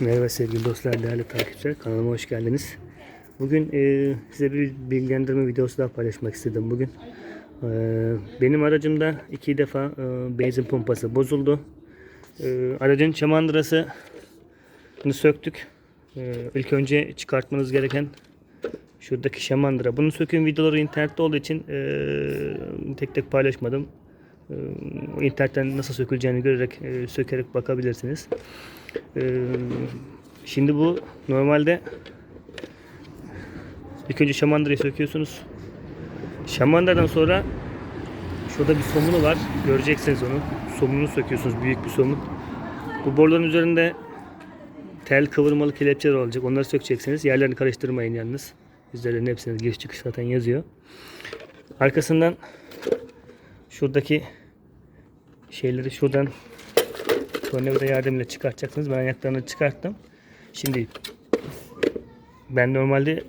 Merhaba sevgili dostlar, değerli takipçiler. Kanalıma hoş geldiniz. Bugün e, size bir bilgilendirme videosu daha paylaşmak istedim bugün. E, benim aracımda iki defa e, benzin pompası bozuldu. E, aracın çamandırasını söktük. E, ilk önce çıkartmanız gereken şuradaki şamandıra. Bunu sökün videoları internette olduğu için e, tek tek paylaşmadım. E, internetten nasıl söküleceğini görerek e, sökerek bakabilirsiniz. Ee, şimdi bu normalde ilk önce şamandırayı söküyorsunuz. Şamandıradan sonra şurada bir somunu var. Göreceksiniz onu. Somununu söküyorsunuz. Büyük bir somun. Bu boruların üzerinde tel kıvırmalı kelepçeler olacak. Onları sökeceksiniz. Yerlerini karıştırmayın yalnız. Üzerlerinin hepsine giriş çıkış zaten yazıyor. Arkasından şuradaki şeyleri şuradan tornavida yardımıyla çıkartacaksınız. Ben ayaklarını çıkarttım. Şimdi ben normalde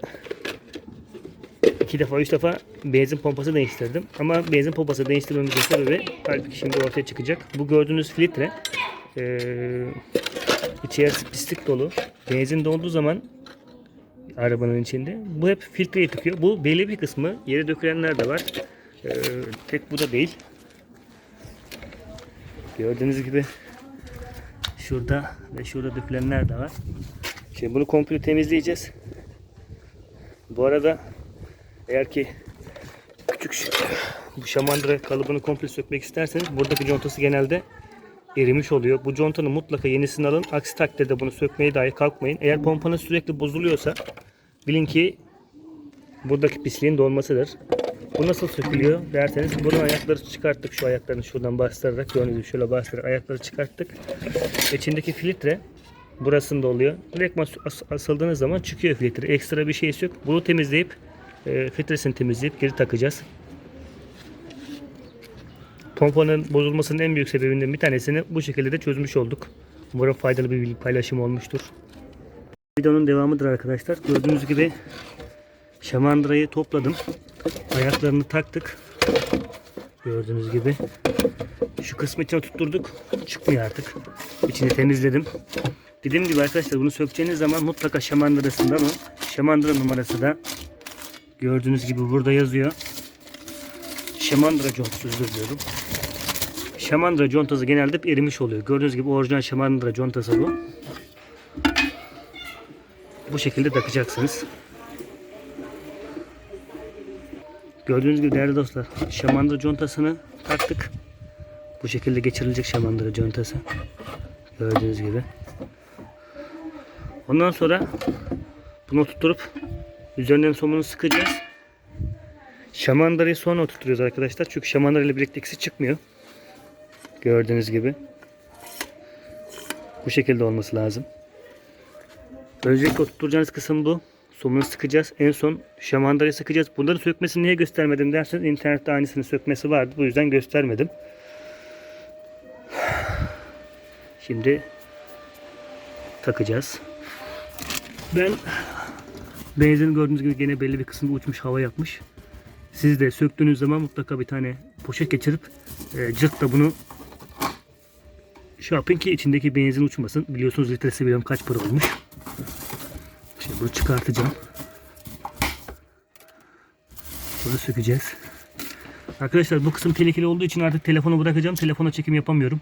iki defa üç defa benzin pompası değiştirdim. Ama benzin pompası değiştirmemizin sebebi halbuki şimdi ortaya çıkacak. Bu gördüğünüz filtre eee içerisi pislik dolu. Benzin dolduğu zaman arabanın içinde bu hep filtreyi tıkıyor. Bu belli bir kısmı yere dökülenler de var. Eee, tek bu da değil. Gördüğünüz gibi Şurada ve şurada dökülenler de var. Şimdi bunu komple temizleyeceğiz. Bu arada eğer ki küçük bu şamandıra kalıbını komple sökmek isterseniz buradaki contası genelde erimiş oluyor. Bu contanın mutlaka yenisini alın. Aksi takdirde bunu sökmeye dahi kalkmayın. Eğer pompanız sürekli bozuluyorsa bilin ki buradaki pisliğin dolmasıdır. Bu nasıl sökülüyor derseniz bunun ayakları çıkarttık. Şu ayaklarını şuradan bastırarak gördüğünüz gibi şöyle bastırarak ayakları çıkarttık. İçindeki filtre burasında oluyor. Direkt as- asıldığınız zaman çıkıyor filtre. Ekstra bir şey yok. Bunu temizleyip e, filtresini temizleyip geri takacağız. Pompanın bozulmasının en büyük sebebinden bir tanesini bu şekilde de çözmüş olduk. Umarım faydalı bir bilgi paylaşım olmuştur. Videonun devamıdır arkadaşlar. Gördüğünüz gibi şamandırayı topladım. Ayaklarını taktık. Gördüğünüz gibi. Şu kısmı içine tutturduk. Çıkmıyor artık. İçini temizledim. Dediğim gibi arkadaşlar bunu sökeceğiniz zaman mutlaka şamandırasında mı? Şamandıra numarası da gördüğünüz gibi burada yazıyor. Şamandıra contası özür diliyorum. Şamandıra contası genelde hep erimiş oluyor. Gördüğünüz gibi orijinal şamandıra contası bu. Bu şekilde takacaksınız. Gördüğünüz gibi değerli dostlar şamandıra contasını taktık. Bu şekilde geçirilecek şamandıra contası. Gördüğünüz gibi. Ondan sonra bunu tutturup üzerinden somunu sıkacağız. Şamandırayı sonra oturtuyoruz arkadaşlar. Çünkü şamandıra ile birlikte ikisi çıkmıyor. Gördüğünüz gibi. Bu şekilde olması lazım. Öncelikle oturtacağınız kısım bu. Somunu sıkacağız. En son şamandırayı sıkacağız. Bunların sökmesini niye göstermedim derseniz internette aynısını sökmesi vardı. Bu yüzden göstermedim. Şimdi takacağız. Ben benzin gördüğünüz gibi gene belli bir kısmında uçmuş hava yapmış. Siz de söktüğünüz zaman mutlaka bir tane poşet geçirip e, cırtla bunu şey yapın ki içindeki benzin uçmasın. Biliyorsunuz litresi bilmem kaç para olmuş. Bunu çıkartacağım. Bunu sökeceğiz. Arkadaşlar bu kısım tehlikeli olduğu için artık telefonu bırakacağım. Telefona çekim yapamıyorum.